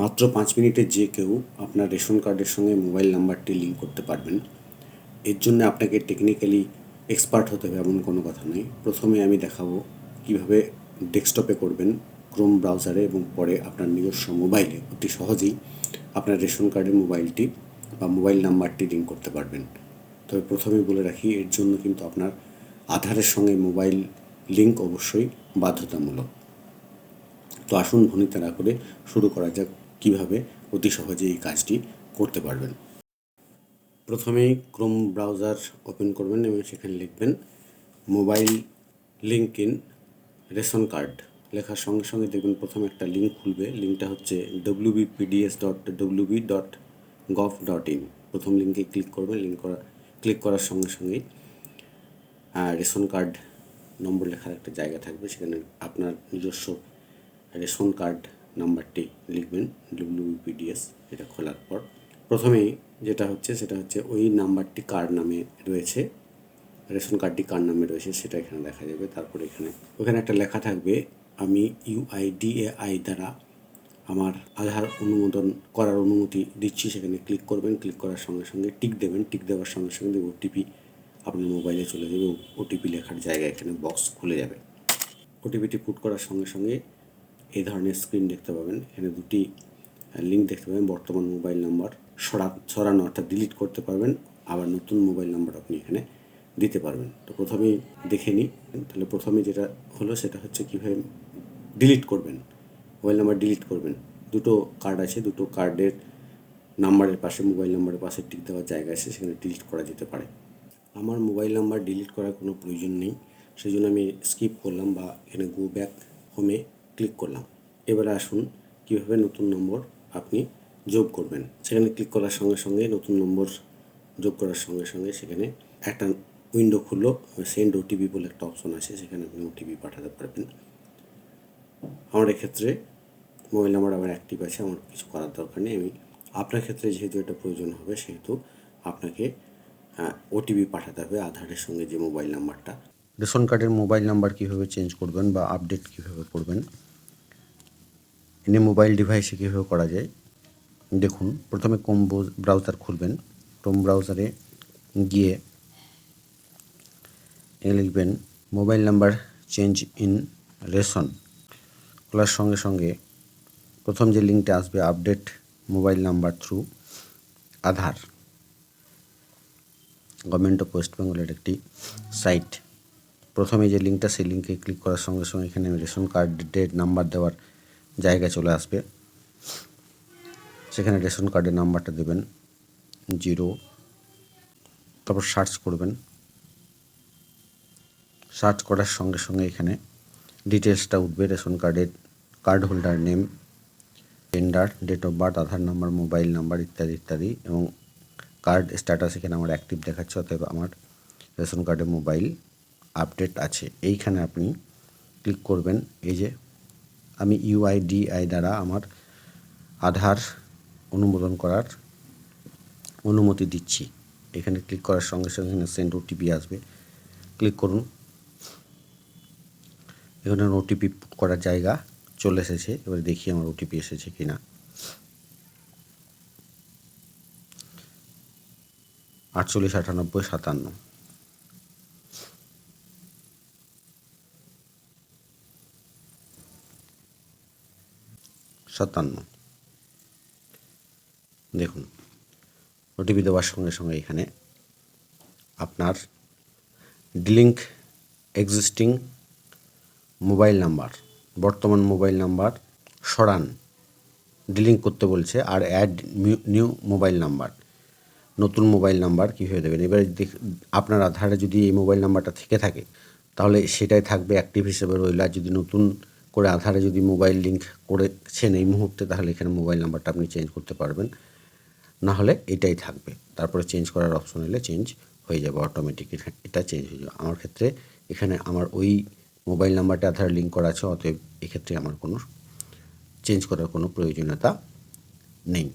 মাত্র পাঁচ মিনিটে যে কেউ আপনার রেশন কার্ডের সঙ্গে মোবাইল নাম্বারটি লিঙ্ক করতে পারবেন। এর জন্য আপনাকে টেকনিক্যালি এক্সপার্ট হতে হবে এমন কোনো কথা নেই প্রথমে আমি দেখাবো কীভাবে ডেস্কটপে করবেন ক্রোম ব্রাউজারে এবং পরে আপনার নিজস্ব মোবাইলে। অতি সহজেই আপনার রেশন কার্ডের মোবাইলটি বা মোবাইল নাম্বারটি লিঙ্ক করতে পারবেন। তবে প্রথমে বলে রাখি, এর জন্য কিন্তু আপনার আধারের সঙ্গে মোবাইল লিঙ্ক অবশ্যই বাধ্যতামূলক। তো আসুন ভনিতা না করে শুরু করা যাক। কীভাবে অতি সহজে এই কাজটি করতে পারবেন। প্রথমেই ক্রোম ব্রাউজার ওপেন করবেন এবং সেখানে লিখবেন, mobile link in ration card. লেখার সঙ্গে সঙ্গে দেখবেন প্রথমে একটা লিঙ্ক খুলবে। লিঙ্কটা হচ্ছে WBPDS dot WB dot gov dot in প্রথম লিঙ্কে ক্লিক করবেন, লিঙ্ক করা, ক্লিক করার সঙ্গে সঙ্গেই রেশন কার্ড নম্বর লেখার একটা জায়গা থাকবে। সেখানে আপনার নিজস্ব রেশন কার্ড নাম্বারটি লিখবেন ডব্লিউপিডিএস এটা খোলার পর। প্রথমেই যেটা হচ্ছে, সেটা হচ্ছে ওই নাম্বারটি কার নামে রয়েছে, রেশন কার্ডটি কার নামে রয়েছে, সেটা এখানে দেখা যাবে। তারপরে এখানে, ওখানে একটা লেখা থাকবে, আমি ইউআইডিএআই দ্বারা আমার আধার অনুমোদন করার অনুমতি দিচ্ছি, সেখানে ক্লিক করবেন, ক্লিক করার সঙ্গে সঙ্গে টিক দেবেন। টিক দেওয়ার সঙ্গে সঙ্গে ওটিপি আপনার মোবাইলে চলে যাবে ওটিপি লেখার জায়গা এখানে বক্স খুলে যাবে। ওটিপিটি পুট করার সঙ্গে সঙ্গে এই ধরনের স্ক্রিন দেখতে পাবেন। এখানে দুটি লিঙ্ক দেখতে পাবেন, বর্তমান মোবাইল নাম্বার সরা, সরানো অর্থাৎ ডিলিট করতে পারবেন, আবার নতুন মোবাইল নাম্বার আপনি এখানে দিতে পারবেন। তো প্রথমেই দেখে নিই, তাহলে প্রথমে যেটা হলো সেটা হচ্ছে কীভাবে ডিলিট করবেন মোবাইল নাম্বার ডিলিট করবেন। দুটো কার্ড আছে, দুটো কার্ডের নাম্বারের পাশে মোবাইল নাম্বারের পাশে টিক দেওয়ার জায়গা আছে, সেখানে ডিলিট করা যেতে পারে। আমার মোবাইল নাম্বার ডিলিট করার কোনো প্রয়োজন নেই সেই জন্য আমি স্কিপ করলাম বা এখানে গো ব্যাক হোমে ক্লিক করলাম। এবারে আসুন কীভাবে নতুন নম্বর আপনি যোগ করবেন। সেখানে ক্লিক করার সঙ্গে সঙ্গে নতুন নম্বর যোগ করার সঙ্গে সঙ্গে সেখানে একটা উইন্ডো খুললো সেন্ড ওটিপি বলে একটা অপশন আছে, সেখানে আপনি ওটিপি পাঠাতে পারবেন। আমার এক্ষেত্রে মোবাইল নাম্বার আমার অ্যাক্টিভ আছে, আমার কিছু করার দরকার নেই। আমি আপনার ক্ষেত্রে যেহেতু এটা প্রয়োজন হবে, সেহেতু আপনাকে ওটিপি পাঠাতে হবে আধারের সঙ্গে যে মোবাইল নাম্বারটা রেশন কার্ডের মোবাইল নাম্বার কীভাবে চেঞ্জ করবেন বা আপডেট কীভাবে করবেন? এনে মোবাইল ডিভাইসে কীভাবে করা যায়, দেখুন। প্রথমে কোম ব্রাউজার খুলবেন। ক্রোম ব্রাউজারে গিয়ে লিখবেন mobile number change in ration খোলার সঙ্গে সঙ্গে প্রথম যে লিঙ্কটা আসবে update mobile number through Aadhaar. Government of West বেঙ্গলের একটি সাইট প্রথমে যে লিঙ্কটা সেই লিঙ্কে ক্লিক করার সঙ্গে সঙ্গে এখানে রেশন কার্ডের নাম্বার দেওয়ার জায়গা চলে আসবে। সেখানে রেশন কার্ডের নাম্বারটা দেবেন, জিরো, তারপর সার্চ করবেন। সার্চ করার সঙ্গে সঙ্গে এখানে ডিটেলসটা উঠবে, রেশন কার্ডের card holder name gender date of birth Aadhaar number, mobile number ইত্যাদি ইত্যাদি এবং কার্ড স্ট্যাটাস এখানে আমার অ্যাক্টিভ দেখাচ্ছে, অতএব আমার রেশন কার্ডে মোবাইল আপডেট আছে। এইখানে আপনি ক্লিক করবেন, এই যে আমি ইউআইডিআই দ্বারা আমার আধার অনুমোদন করার অনুমতি দিচ্ছি। এখানে ক্লিক করার সঙ্গে সঙ্গে এখানে সেন্ড ওটিপি আসবে। ক্লিক করুন। এখানে ওটিপি করার জায়গা চলে এসেছে। এবারে দেখি আমার ওটিপি এসেছে কি না আটচল্লিশ আটানব্বই সাতান্ন। সাতান্ন। দেখুন ওটিপি দেওয়ার সঙ্গে সঙ্গে এখানে আপনার ডিলিঙ্ক এক্সিস্টিং মোবাইল নাম্বার বর্তমান মোবাইল নাম্বার সরান। ডিলিঙ্ক করতে বলছে আর অ্যাড নিউ মোবাইল নাম্বার নতুন মোবাইল নাম্বার কীভাবে দেবেন? এবারে আপনার আধারে যদি এই মোবাইল নাম্বারটা থেকে থাকে, তাহলে সেটাই থাকবে অ্যাক্টিভ হিসেবে রইল। আর যদি নতুন করে আধারে যদি মোবাইল লিঙ্ক করেছেন এই মুহূর্তে, তাহলে এখানে মোবাইল নাম্বারটা আপনি চেঞ্জ করতে পারবেন। না হলে এটাই থাকবে। তারপরে চেঞ্জ করার অপশন এলে চেঞ্জ হয়ে যাবে অটোমেটিক এটা চেঞ্জ হয়ে যাবে। আমার ক্ষেত্রে এখানে আমার ওই মোবাইল নাম্বারটা আধার লিঙ্ক করা আছে, অতএব এক্ষেত্রে আমার কোনো চেঞ্জ করার কোনো প্রয়োজনীয়তা নেই।